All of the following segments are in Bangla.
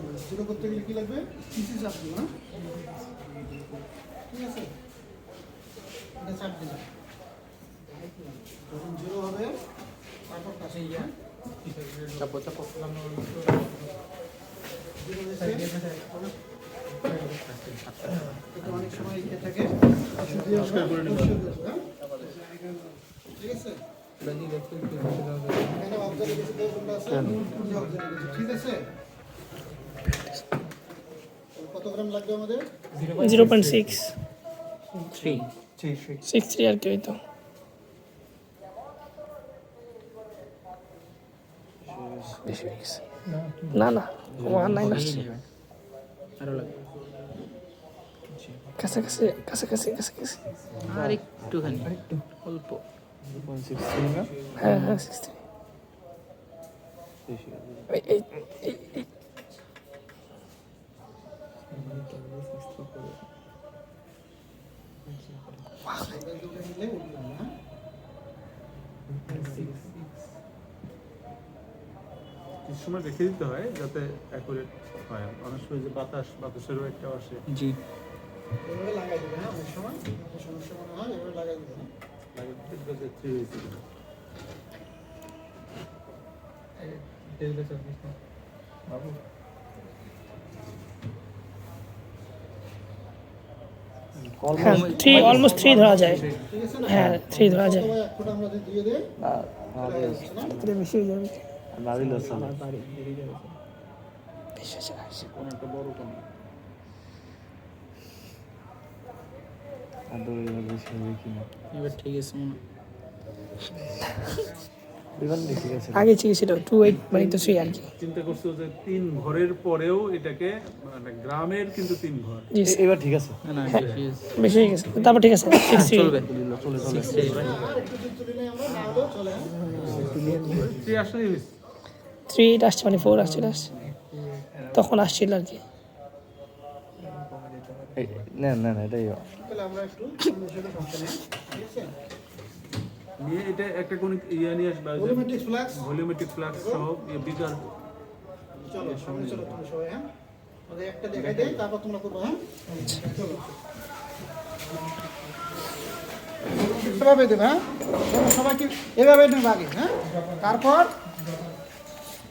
লাগবে? জিরো করতে গেলে কি লাগবে? সিসি চাপ দেবো না ঠিক আছে? এটা চাপ দিলাম। যখন জিরো হবে তারপর কাছে গিয়ে হ্যাঁ? চাপো চাপো। অনেক সময় ইয়ে থাকে। হ্যাঁ? ঠিক আছে? ঠিক আছে? গ্রাম লাগবে আমাদের? Zero point six. Three. Six three আর কি হইতো। না না ওয়ান নাইন আসছে। আরও লাগবে কাছাকাছি কাছাকাছি কাছাকাছি আর একটুখানি। অল্প। হ্যাঁ হ্যাঁ সিক্স থ্রি এই এই কিছু সময় রেখে দিতে হয় যাতে অ্যাকুরেট হয়। অনেক সময় যে বাতাস বাতাসেরও একটা আসে। জি। এভাবে লাগাই দিবে হ্যাঁ? অনেক সময়? সমস্যা মনে হয়? এভাবে লাগাই দিবে হ্যাঁ? লাগে দেখবে থ্রি হয়েছে কিনা। থ্রি অলমোস্ট থ্রি ধরা যায়। হ্যাঁ থ্রি ধরা যায়। বেশি হয়ে যাবে। হয়ে ঠিক আছে মনে হয়। আগে ঠিক ছিল টু এইট মানে তো থ্রি আর কি চিন্তা করছ যে তিন ঘরের পরেও এটাকে মানে গ্রামের কিন্তু তিন ঘর এবার ঠিক আছে না বেশি আছে। হয়ে গেছে তারপর ঠিক আছে চলবে চলে চলে চলে হ্যাঁ? থ্রি এইট আসছে মানে ফোর আসছিল আসছে তখন আসছিল আর কি। না না না এটাই আমরা একটু অন্য সেটা সমস্যা নেই ঠিক আছে নিয়ে এটা একটা কোন ইয়ে নিয়ে আসবে ভলিউমেট্রিক ফ্লাক্স ভলিউমেট্রিক ফ্লাক্স সহ ইয়ে বিকার। চলো সামনে চলো তুমি সবাই হ্যাঁ? ওদের একটা দেখাই দেই তারপর তোমরা করব হ্যাঁ? চলো এভাবে দেবে হ্যাঁ? সবাইকে এভাবে নেবে আগে হ্যাঁ? তারপর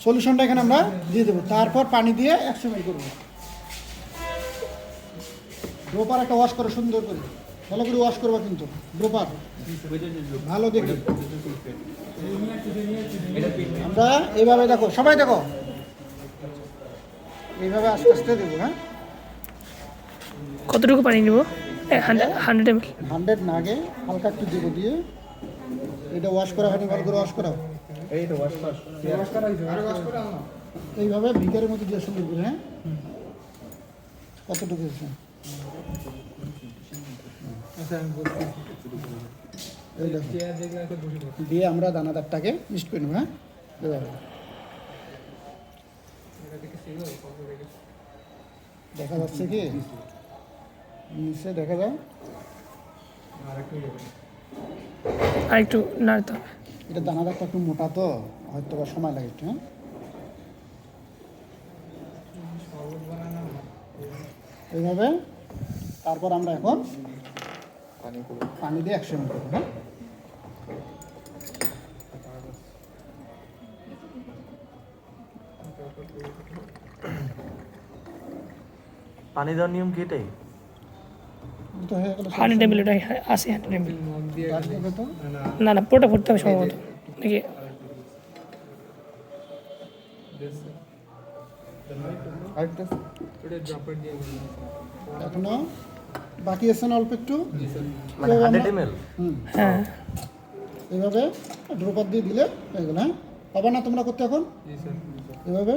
সলিউশনটা এখানে আমরা দিয়ে দেবো। তারপর পানি দিয়ে একশো মিল করব। ড্রোপার একটা ওয়াশ করো সুন্দর করে। ভালো করে ওয়াশ করব কিন্তু ড্রোপার ভালো দেখে। আমরা এইভাবে দেখো সবাই দেখো। এইভাবে আস্তে আস্তে দেবো হ্যাঁ? কতটুকু পানি নিব? হান্ড্রেড হান্ড্রেড এম হান্ড্রেড না আগে হালকা একটু দেবো দিয়ে। এটা ওয়াশ করা হয়নি ভালো করে ওয়াশ করাও। এইভাবে ভিকারের মধ্যে দিয়ে সুন্দর করে হ্যাঁ? কতটুকু এই দেখো। দিয়ে আমরা দানাদারটাকে মিক্সড করে নেব হ্যাঁ। দেখা। যাচ্ছে কি? নিচে দেখা যায় আর একটু নাড়তে হবে এটা দানাদারটা একটু মোটা তো হয়তো বা সময় লাগে একটু হ্যাঁ? এইভাবে তারপর আমরা এখন পানি দিয়ে একশো মিনিট করব হ্যাঁ? পানি দেওয়ার নিয়ম কি এটাই? তো হয়ে গেল হান্ড্রেড এম এল ওটা আসে হান্ড্রেড না না পুরোটা ভরতে হবে সম্ভবত। নাকি? এখনও? বাকি আছে না অল্প একটু? মানে হ্যাঁ। এইভাবে ড্রোপার দিয়ে দিলে হয়ে গেল হ্যাঁ? পাবা না তোমরা করতে এখন? এভাবে?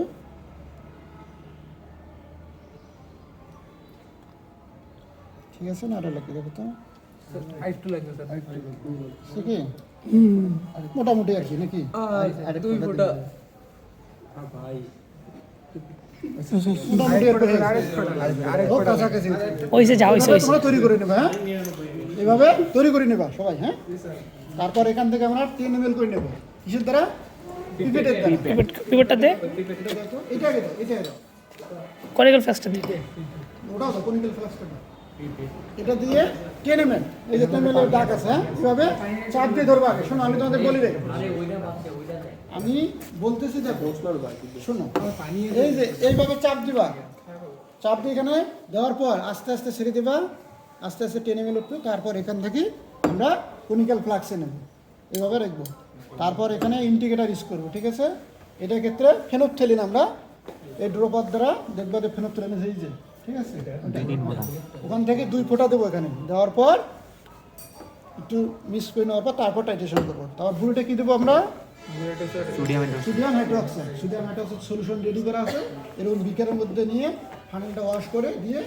ঠিক আছে না আরও লাগবে দেখো তো। কি? মোটামুটি আর কি নাকি? হ্যাঁ? এভাবে তৈরি করে নেবা সবাই হ্যাঁ? তারপর এখান থেকে আমরা তিন এম করে নেব। কিসের দ্বারা? পিপেট পিপেটটাতে এটা এটা এটা আগে দাও। কনিক্যাল তো কনিক্যাল ফ্লাস্কটা। এটা দিয়ে টেন এম এই যে দাগ আছে হ্যাঁ? এভাবে চাপ দিয়ে ধরবো আগে। শোনো আমি তোমাদের বলি আমি বলতেছি দেখো শোনো এই যে এইভাবে চাপ দিবা। চাপ দিয়ে এখানে দেওয়ার পর আস্তে আস্তে ছেড়ে দিবা। আস্তে আস্তে টেনে মেলে উঠবে। তারপর এখান থেকে আমরা কনিক্যাল ফ্লাক্সে নেব। এইভাবে রাখব। তারপর এখানে ইন্ডিকেটার ইউজ করব ঠিক আছে? এটার ক্ষেত্রে ফেনোপথেলিন আমরা এই ড্রোপার দ্বারা দেখবা যে ফেনোপথেলিন এই যে ঠিক আছে? ওখান থেকে দুই ফোঁটা দেবো এখানে। দেওয়ার পর একটু মিক্স করে নেওয়ার পর তারপর টাইটেশন করব তারপর বুড়িটা কী দেবো আমরা? Sodium hydroxide sodium hydroxide solution ready করা আছে। এরকম বিকারের মধ্যে নিয়ে ফানেলটা ওয়াশ করে দিয়ে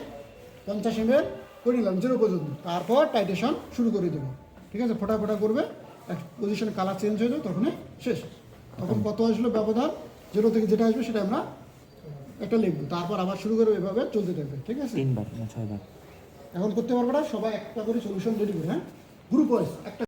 পঞ্চাশ এম এল করে নিলাম জিরো পর্যন্ত। তারপর টাইটেশন শুরু করে দেবো। ঠিক আছে? ফোটা ফোটা করবে। এক পজিশন কালার চেঞ্জ হয়ে যাবে তখনই শেষ। তখন কত আসলো ব্যবধান? জিরো থেকে যেটা আসবে সেটা আমরা একটা লিখব তারপর আবার শুরু করবে এভাবে চলতে থাকবে ঠিক আছে? তিনবার না ছয়বার? এখন করতে পারব না সবাই একটা করে সলিউশন রেডি করে হ্যাঁ? গ্রুপ ওয়াইজ একটা